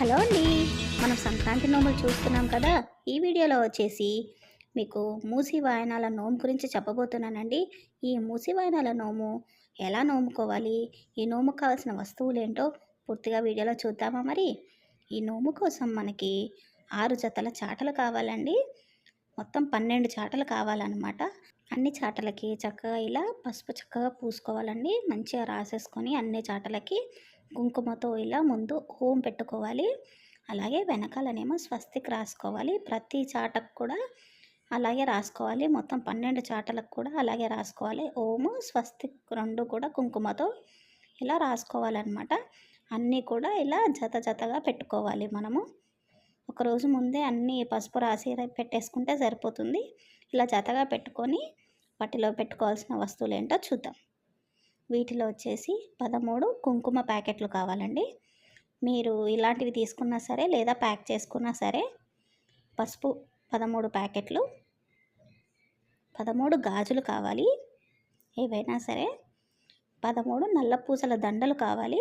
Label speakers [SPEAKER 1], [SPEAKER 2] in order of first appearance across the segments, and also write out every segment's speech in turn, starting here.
[SPEAKER 1] Hello అండి. మనం సంక్రాంతి నోములు చూస్తున్నాం కదా ఈ వీడియోలో వచ్చేసి మీకు మూసి వాయనాల నోము గురించి చెప్పబోతున్నానండి. ఈ మూసి వాయనాల నోము ఎలా నోముకోవాలి ఈ నోము కావాల్సిన వస్తువులు ఏంటో పూర్తిగా వీడియోలో చూద్దామా మరి? ఈ నోము కోసం మనకి ఆరు జతల చాటలు కావాలండి. మొత్తం పన్నెండు చాటలు కావాలన్నమాట. అన్ని చాటలకి చక్కగా ఇలా పసుపు చక్కగా పూసుకోవాలండి. మంచిగా రాసేసుకొని అన్ని చాటలకి కుంకుమతో ఇలా ముందు హోం పెట్టుకోవాలి. అలాగే వెనకాలనేమో స్వస్తిక్ రాసుకోవాలి. ప్రతి చాటకు కూడా అలాగే రాసుకోవాలి. మొత్తం పన్నెండు చాటలకు కూడా అలాగే రాసుకోవాలి. ఓము స్వస్తిక్ రెండు కూడా కుంకుమతో ఇలా రాసుకోవాలన్నమాట. అన్నీ కూడా ఇలా జత జతగా పెట్టుకోవాలి మనము. ఒకరోజు ముందే అన్నీ పసుపు రాసి పెట్టేసుకుంటే సరిపోతుంది. ఇలా జతగా పెట్టుకొని వాటిలో పెట్టుకోవాల్సిన వస్తువులు ఏంటో చూద్దాం. వీటిలో వచ్చేసి పదమూడు కుంకుమ ప్యాకెట్లు కావాలండి. మీరు ఇలాంటివి తీసుకున్నా సరే లేదా ప్యాక్ చేసుకున్నా సరే పసుపు పదమూడు ప్యాకెట్లు పదమూడు గాజులు కావాలి. ఏవైనా సరే పదమూడు నల్ల పూసల దండలు కావాలి.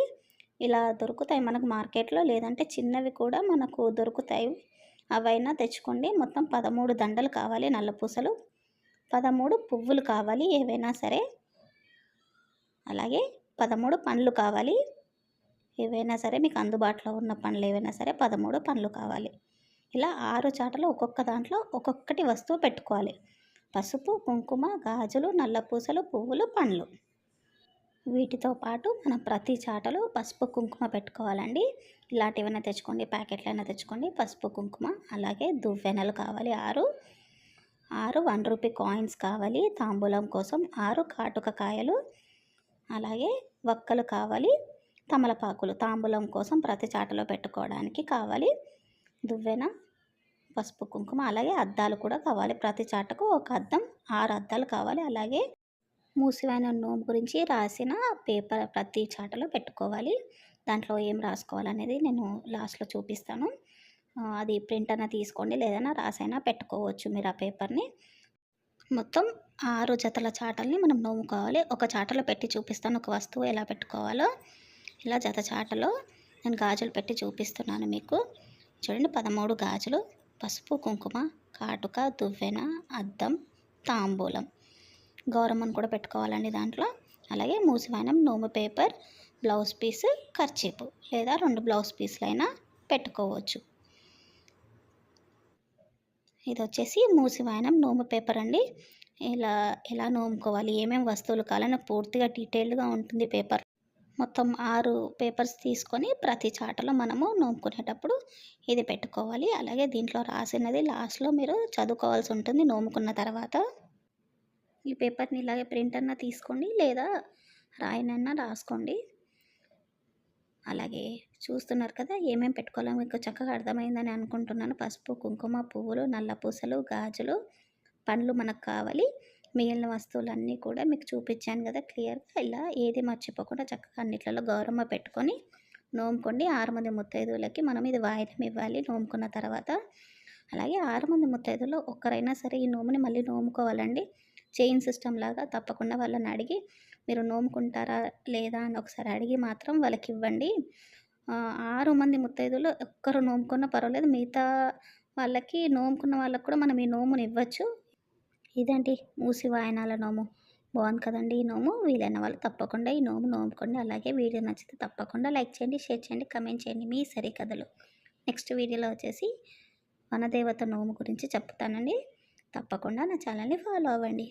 [SPEAKER 1] ఇలా దొరుకుతాయి మనకు మార్కెట్లో లేదంటే చిన్నవి కూడా మనకు దొరుకుతాయి. అవైనా తెచ్చుకోండి. మొత్తం పదమూడు దండలు కావాలి నల్ల పూసలు. పదమూడు పువ్వులు కావాలి ఏవైనా సరే. అలాగే పదమూడు పండ్లు కావాలి. ఏవైనా సరే మీకు అందుబాటులో ఉన్న పండ్లు ఏవైనా సరే పదమూడు పండ్లు కావాలి. ఇలా ఆరు చాటలు ఒక్కొక్క దాంట్లో ఒక్కొక్కటి వస్తువు పెట్టుకోవాలి. పసుపు కుంకుమ గాజులు నల్లపూసలు పువ్వులు పండ్లు. వీటితో పాటు మనం ప్రతి చాటలో పసుపు కుంకుమ పెట్టుకోవాలండి. ఇలాంటివైనా తెచ్చుకోండి ప్యాకెట్లైనా తెచ్చుకోండి. పసుపు కుంకుమ అలాగే దువ్వెనలు కావాలి ఆరు. ఆరు వన్ రూపీ కాయిన్స్ కావాలి. తాంబూలం కోసం ఆరు కాటుక కాయలు. అలాగే వక్కలు కావాలి తమలపాకులు తాంబూలం కోసం ప్రతి చాటలో పెట్టుకోవడానికి కావాలి దువ్వెన పసుపు కుంకుమ అలాగే అద్దాలు కూడా కావాలి. ప్రతి చాటకు ఒక అద్దం ఆరు అద్దాలు కావాలి. అలాగే మూసివైన నోము గురించి రాసిన పేపర్ ప్రతి చాటలో పెట్టుకోవాలి. దాంట్లో ఏం రాసుకోవాలనేది నేను లాస్ట్లో చూపిస్తాను. అది ప్రింట్ అయినా తీసుకోండి లేదన్నా రాసైనా పెట్టుకోవచ్చు మీరు ఆ పేపర్ని. మొత్తం ఆరు జతల చాటల్ని మనం నోముకోవాలి ఒక చాటలో పెట్టి చూపిస్తాను. ఒక వస్తువు ఎలా పెట్టుకోవాలో. ఇలా జత చాటలో నేను గాజులు పెట్టి చూపిస్తున్నాను మీకు. చూడండి పదమూడు గాజులు. పసుపు కుంకుమ కాటుక దువ్వెన అద్దం తాంబూలం. గౌరమ్మను కూడా పెట్టుకోవాలండి దాంట్లో. అలాగే మూసివైనం నోము పేపర్ బ్లౌజ్ పీస్ ఖర్చీపు. లేదా రెండు బ్లౌజ్ పీస్లైనా పెట్టుకోవచ్చు. ఇది వచ్చేసి మూసివాయనం నోము పేపర్ అండి. ఇలా ఎలా నోముకోవాలి ఏమేమి వస్తువులు కావాలని పూర్తిగా డీటెయిల్డ్గా ఉంటుంది పేపర్. మొత్తం ఆరు పేపర్స్ తీసుకొని ప్రతి చాటలో మనము నోముకునేటప్పుడు ఇది పెట్టుకోవాలి. అలాగే దీంట్లో రాసినది లాస్ట్లో మీరు చదువుకోవాల్సి ఉంటుంది నోముకున్న తర్వాత. ఈ పేపర్ని ఇలాగే ప్రింట్ అన్నా తీసుకోండి లేదా రాయనన్నా రాసుకోండి. అలాగే చూస్తున్నారు కదా ఏమేమి పెట్టుకోవాలో మీకు చక్కగా అర్థమైందని అనుకుంటున్నాను. పసుపు కుంకుమ పువ్వులు నల్ల పూసలు గాజులు పండ్లు మనకు కావాలి. మిగిలిన వస్తువులన్నీ కూడా మీకు చూపించాను కదా క్లియర్గా ఇలా ఏది మర్చిపోకుండా చక్కగా అన్నిట్లలో గౌరమ్మ పెట్టుకొని నోముకోండి. ఆరు మంది ముత్తైదువులకి మనం ఇది వాయిదం ఇవ్వాలి నోముకున్న తర్వాత. అలాగే ఆరు మంది ముత్తైదులో ఒక్కరైనా సరే ఈ నోముని మళ్ళీ నోముకోవాలండి. చైన్ సిస్టమ్ లాగా తప్పకుండా వాళ్ళని అడిగి మీరు నోముకుంటారా లేదా? అని ఒకసారి అడిగి మాత్రం వాళ్ళకి ఇవ్వండి. ఆరు మంది ముత్తైదులు ఒక్కరు నోముకున్నా పర్వాలేదు. మిగతా వాళ్ళకి నోముకున్న వాళ్ళకి కూడా మనం ఈ నోముని ఇవ్వచ్చు. ఇదండి మూసి వాయనాల నోము. బాగుంది కదండి ఈ నోము. వీలైన వాళ్ళు తప్పకుండా ఈ నోము నోముకోండి. అలాగే వీడియో నచ్చితే తప్పకుండా లైక్ చేయండి షేర్ చేయండి కమెంట్ చేయండి మీ సరికథలు నెక్స్ట్ వీడియోలో వచ్చేసి వనదేవత నోము గురించి చెప్తానండి. తప్పకుండా నా ఛానల్ని ఫాలో అవ్వండి.